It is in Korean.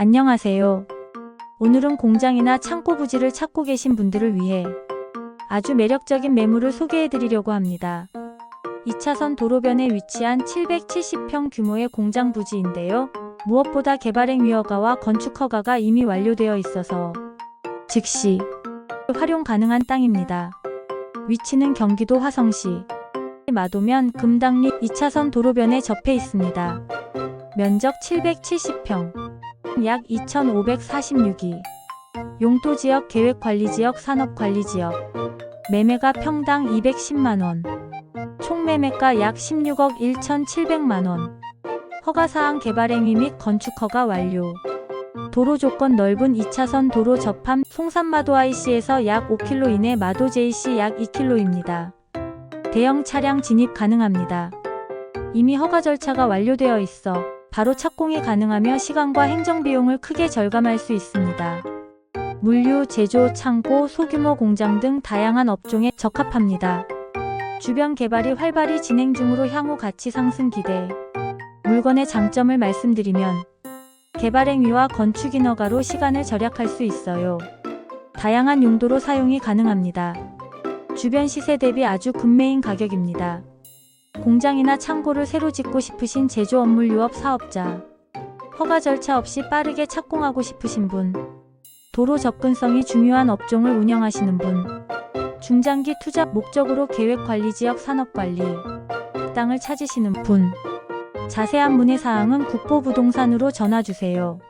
안녕하세요. 오늘은 공장이나 창고 부지를 찾고 계신 분들을 위해 아주 매력적인 매물을 소개해 드리려고 합니다. 2차선 도로변에 위치한 770평 규모의 공장 부지인데요. 무엇보다 개발행 위허가와 건축 허가가 이미 완료되어 있어서 즉시 활용 가능한 땅입니다. 위치는 경기도 화성시 마도면 금당리 2차선 도로변에 접해 있습니다. 면적 770평, 약 2,546이, 용도지역 계획관리지역 산업관리지역, 매매가 평당 210만원, 총매매가 약 16억 1,700만원, 허가사항 개발행위 및 건축허가 완료. 도로 조건 넓은 2차선 도로 접함 송산마도 IC에서 약 5km 이내 마도 JC 약 2km입니다. 대형 차량 진입 가능합니다. 이미 허가 절차가 완료되어 있어 바로 착공이 가능하며 시간과 행정 비용을 크게 절감할 수 있습니다. 물류, 제조, 창고, 소규모 공장 등 다양한 업종에 적합합니다. 주변 개발이 활발히 진행 중으로 향후 가치 상승 기대. 물건의 장점을 말씀드리면 개발 행위와 건축 인 허가로 시간을 절약할 수 있어요. 다양한 용도로 사용이 가능합니다. 주변 시세 대비 아주 금매인 가격입니다. 공장이나 창고를 새로 짓고 싶으신 제조 업무 유업 사업자, 허가 절차 없이 빠르게 착공하고 싶으신 분, 도로 접근성이 중요한 업종을 운영하시는 분, 중장기 투자 목적으로 계획관리지역 산업관리, 땅을 찾으시는 분, 자세한 문의 사항은 국보부동산으로 전화주세요.